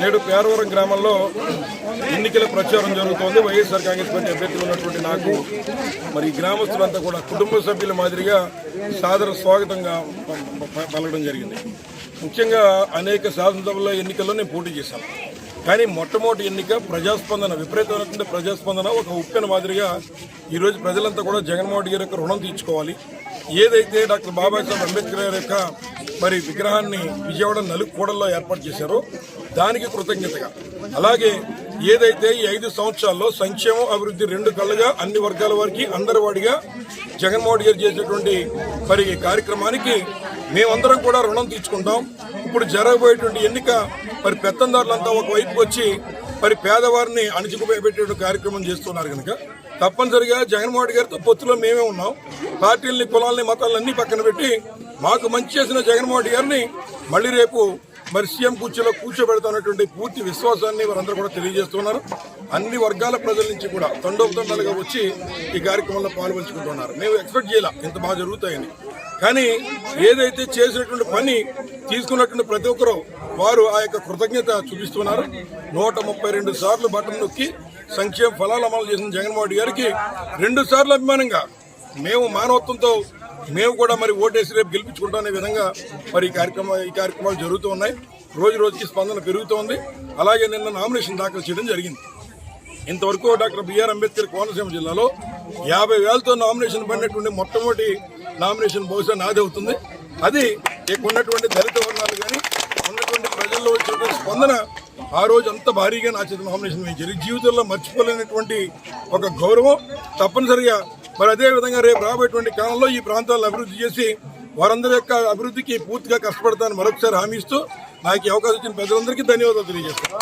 నేడు పేరవరం గ్రామంలో ఎన్నికల ప్రచారం జరుగుతోంది. వైఎస్ఆర్ కాంగ్రెస్ పార్టీ అభ్యర్థులు ఉన్నటువంటి నాకు మరి గ్రామస్తులంతా కూడా కుటుంబ సభ్యుల మాదిరిగా సాదర స్వాగతంగా పలకడం జరిగింది. ముఖ్యంగా అనేక శాసనసభల ఎన్నికల్లో నేను పోటీ చేశాను. కానీ మొట్టమొదటి ఎన్నిక ప్రజాస్పందన విపరీతమైనటువంటి ప్రజాస్పందన ఒక ఉప్పెన మాదిరిగా ఈరోజు ప్రజలంతా కూడా జగన్మోహన్ రెడ్డి గారి యొక్క రుణం తీర్చుకోవాలి. ఏదైతే డాక్టర్ బాబాసాహెబ్ అంబేద్కర్ గారి యొక్క మరి విగ్రహాన్ని విజయవాడ నలుగుకూడల్లో ఏర్పాటు చేశారో దానికి కృతజ్ఞతగా. అలాగే ఏదైతే ఈ ఐదు సంవత్సరాల్లో సంక్షేమం అభివృద్ధి రెండు కళ్ళుగా అన్ని వర్గాల వారికి అందరి వాడిగా జగన్మోహన్ గారు చేసేటువంటి మరి ఈ కార్యక్రమానికి మేమందరం కూడా రుణం తీర్చుకుంటాం. ఇప్పుడు జరగబోయేటువంటి ఎన్నిక మరి పెత్తందారులంతా ఒకవైపుకి వచ్చి మరి పేదవారిని అణిచిపెట్టే కార్యక్రమం చేస్తున్నారు కనుక తప్పనిసరిగా జగన్మోహన్ గారితో పొత్తులో మేమే ఉన్నాం. పార్టీలని కులాలని మతాలన్నీ పక్కన పెట్టి మాకు మంచి చేసిన జగన్మోహన్ గారిని మళ్ళీ రేపు మరి సీఎం కూర్చోలో కూర్చోబెడతానటువంటి పూర్తి విశ్వాసాన్ని వారందరూ కూడా తెలియజేస్తున్నారు. అన్ని వర్గాల ప్రజల నుంచి కూడా తండోపతండాలుగా వచ్చి ఈ కార్యక్రమంలో పాల్పంచుకుంటున్నారు. మేము ఎక్స్పెక్ట్ చేయాల ఇంత బాగా జరుగుతాయని. కానీ ఏదైతే చేసినటువంటి పని తీసుకున్నటువంటి ప్రతి ఒక్కరూ వారు ఆ యొక్క కృతజ్ఞత చూపిస్తున్నారు. నూట ముప్పై రెండు సార్లు బటన్ నొక్కి సంక్షేమ ఫలాలు అమలు చేసిన జగన్మోహన్ గారికి రెండు సార్లు అభిమానంగా మేము మానవత్వంతో మేము కూడా మరి ఓటేసి రేపు గెలిపించుకుంటానే విధంగా మరి ఈ కార్యక్రమం ఈ కార్యక్రమాలు జరుగుతూ ఉన్నాయి. రోజు రోజుకి స్పందన పెరుగుతోంది అలాగే నిన్న నామినేషన్ దాఖలు చేయడం జరిగింది. ఇంతవరకు డాక్టర్ బిఆర్ అంబేద్కర్ కోనసీమ జిల్లాలో యాభై వేలతో నామినేషన్ పడినటువంటి మొట్టమొదటి నామినేషన్ బహుశా నాది అవుతుంది. అది ఇక్కడ ఉన్నటువంటి దళిత వర్ణాలు కానీ ఉన్నటువంటి ప్రజల్లో వచ్చినటువంటి స్పందన ఆ రోజు అంత భారీగా నా చేత నామినేషన్ వేయించారు. జీవితంలో మర్చిపోలేనటువంటి ఒక గౌరవం తప్పనిసరిగా మరి అదే విధంగా రేపు రాబోయేటువంటి కాలంలో ఈ ప్రాంతాలను అభివృద్ధి చేసి వారందరి యొక్క అభివృద్ధికి పూర్తిగా కష్టపడతానని మరొకసారి హామీ ఇస్తూ నాకు అవకాశం ఇచ్చిన ప్రజలందరికీ ధన్యవాదాలు తెలియజేస్తాను